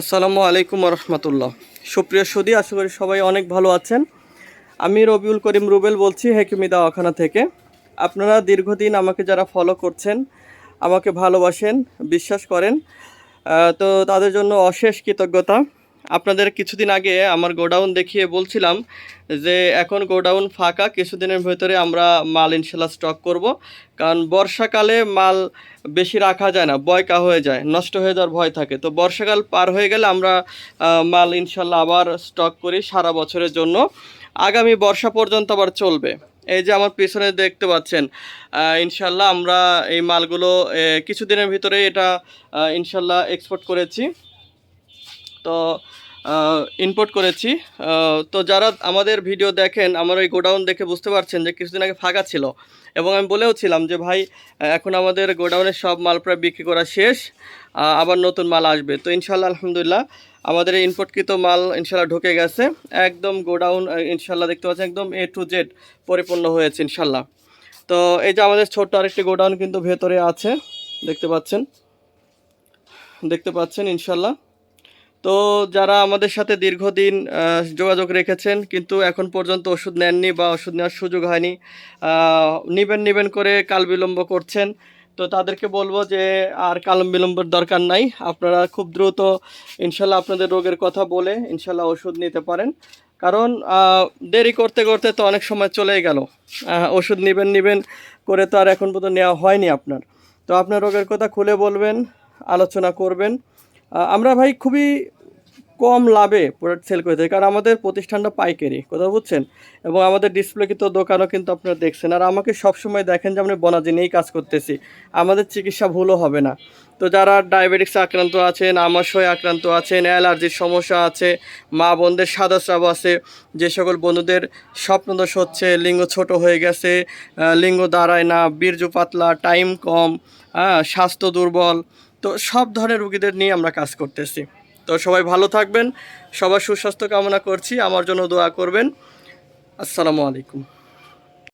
আসসালামু আলাইকুম রহমতুল্লাহ সুপ্রিয় সুদী, আশা করি সবাই অনেক ভালো আছেন। আমি রবিউল করিম রুবেল বলছি, হেকিমি দাওয়াখানা থেকে। আপনারা দীর্ঘদিন আমাকে যারা ফলো করছেন, আমাকে ভালোবাসেন, বিশ্বাস করেন তো তাদের জন্য অশেষ কৃতজ্ঞতা। আপনাদের কিছুদিন আগে আমার গোডাউন দেখিয়ে বলছিলাম যে এখন গোডাউন ফাঁকা, কিছুদিনের ভেতরে আমরা মাল ইনশাল্লাহ স্টক করব। কারণ বর্ষাকালে মাল বেশি রাখা যায় না, বয়কা হয়ে যায়, নষ্ট হয়ে যাওয়ার ভয় থাকে। তো বর্ষাকাল পার হয়ে গেলে আমরা মাল ইনশাল্লাহ আবার স্টক করি সারা বছরের জন্য। আগামী বর্ষা পর্যন্ত আবার চলবে। এই যে আমার পিছনে দেখতে পাচ্ছেন ইনশাল্লাহ আমরা এই মালগুলো কিছুদিনের ভিতরে এটা ইনশাল্লাহ এক্সপোর্ট করেছি। তো ইনপোর্ট করেছি। তো যারা আমাদের ভিডিও দেখেন, আমার ওই গোডাউন দেখে বুঝতে পারছেন যে কিছুদিন আগে ফাঁকা ছিল। এবং আমি বলেও ছিলাম যে, ভাই, এখন আমাদের গোডাউনের সব মাল প্রায় বিক্রি করা শেষ আবার নতুন মাল আসবে। তো ইনশাল্লাহ আলহামদুলিল্লাহ, আমাদের ইনপোর্টকৃত মাল ইনশাল্লাহ ঢুকে গেছে। একদম গোডাউন ইনশাল্লাহ দেখতে পাচ্ছেন, একদম এ টু জেড পরিপূর্ণ হয়েছে ইনশাল্লাহ তো এই যে আমাদের ছোট্ট আরেকটি গোডাউন কিন্তু ভেতরে আছে, দেখতে পাচ্ছেন। দেখতে পাচ্ছেন ইনশাল্লাহ তো যারা আমাদের সাথে দীর্ঘদিন যোগাযোগ রেখেছেন, কিন্তু এখন পর্যন্ত ওষুধ নেননি বা ওষুধ নেওয়ার সুযোগ হয়নি নিবেন নিবেন করে কাল বিলম্ব করছেন। তো তাদেরকে বলব যে, আর কাল বিলম্বের দরকার নাই। আপনারা খুব দ্রুত ইনশাল্লাহ আপনাদের রোগের কথা বলে ইনশাল্লাহ ওষুধ নিতে পারেন। কারণ দেরি করতে করতে তো অনেক সময় চলেই গেল। ওষুধ নিবেন নিবেন করে তো আর এখন পর্যন্ত নেওয়া হয়নি আপনার। তো আপনার রোগের কথা খুলে বলবেন, আলোচনা করবেন। আমরা ভাই খুবই কম লাভে প্রোডাক্ট সেল করে থাকি কারণ আমাদের প্রতিষ্ঠানটা পাইকারি, কথা বুঝছেন? এবং আমাদের ডিসপ্লে কিন্তু দোকানও কিন্তু আপনারা দেখছেন। আর আমাকে সবসময় দেখেন যে আমরা বনাজি নিয়েই কাজ করতেছি। আমাদের চিকিৎসা ভুলও হবে না। তো যারা ডায়াবেটিক্স আক্রান্ত আছেন, আমাশয় আক্রান্ত আছেন অ্যালার্জির সমস্যা আছে, মা বোনদের সাদা স্রাব আছে, যে সকল বন্ধুদের স্বপ্নদোষ হচ্ছে, লিঙ্গ ছোট হয়ে গেছে লিঙ্গ দাঁড়ায় না, বীর্য পাতলা টাইম কম হ্যাঁ স্বাস্থ্য দুর্বল তো সব ধরনের রুগীদের নিয়ে আমরা কাজ করতেছি। তো সবাই ভালো থাকবেন, সবার সুস্বাস্থ্য কামনা করছি, আমার জন্য দোয়া করবেন। আসসালামু আলাইকুম।